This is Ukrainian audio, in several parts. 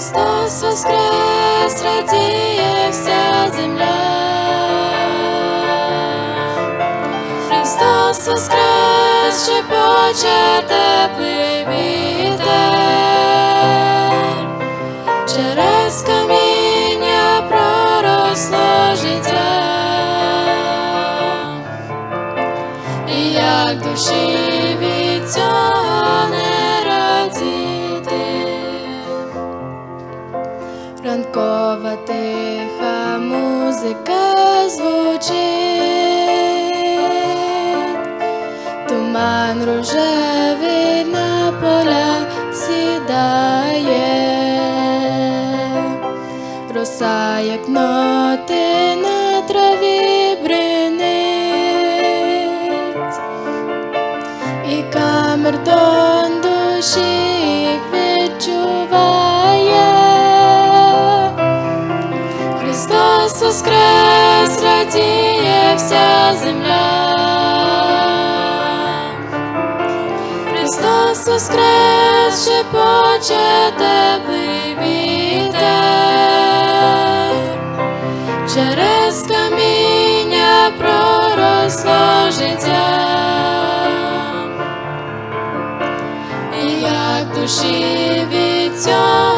Христос воскрес, радіє вся земля. Христос воскрес, шепоче теплий. Через каміння проросло життя. І як душі від цього Ранкова тиха музика звучить, туман рожевий на поля сідає, роса, як ноти воскрес, радіє вся земля. Христос воскрес, шепоче теплий вітер. Через каміння проросло життя. І як душі від цього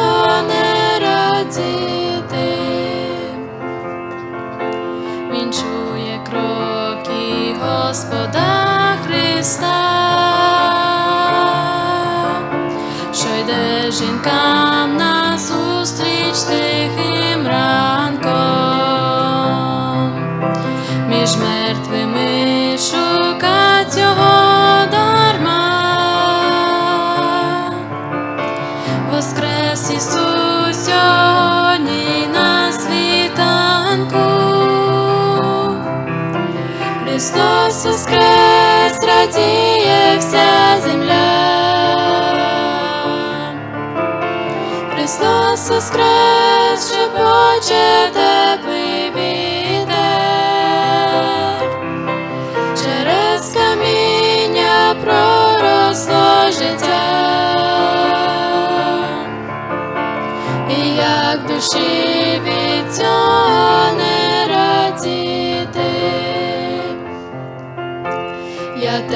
Христа, що йде жінкам на зустріч тихим ранком, між мертвими шукать його дарма. Воскрес Ісус сьогодні на світанку. Христос воскрес, радіє вся земля. Христос воскрес, шепоче теплий вітер. Через каміння проросло життя. І як душі від цього не радіти.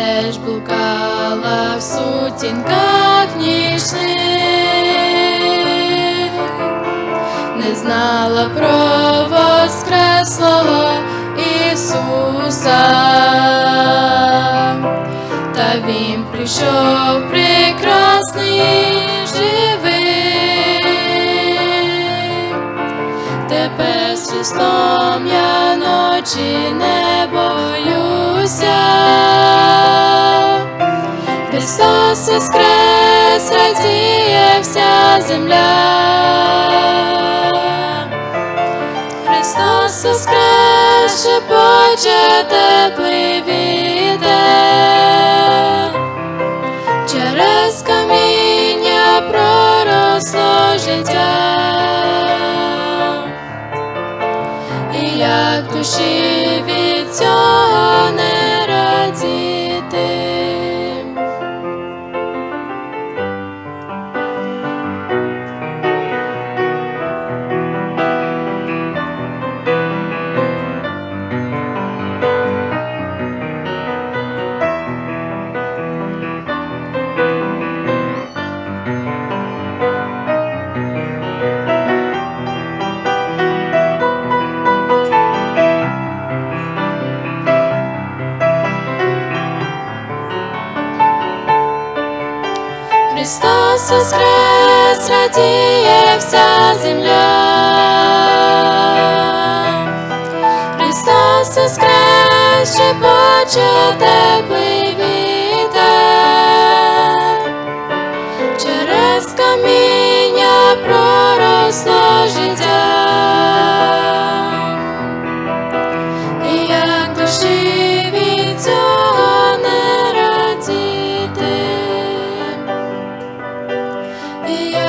Теж блукала в сутінках нічних, не знала про воскреслого Ісуса, та Він прийшов прекрасний живий. Тепер з я ночі не боюся. Христос воскрес, радіє вся земля. Христос воскрес, шепоче теплий вітер. Через каміння проросло життя. І як душі Христос воскрес, радіє вся земля. Христос воскрес, ще теплий Yeah.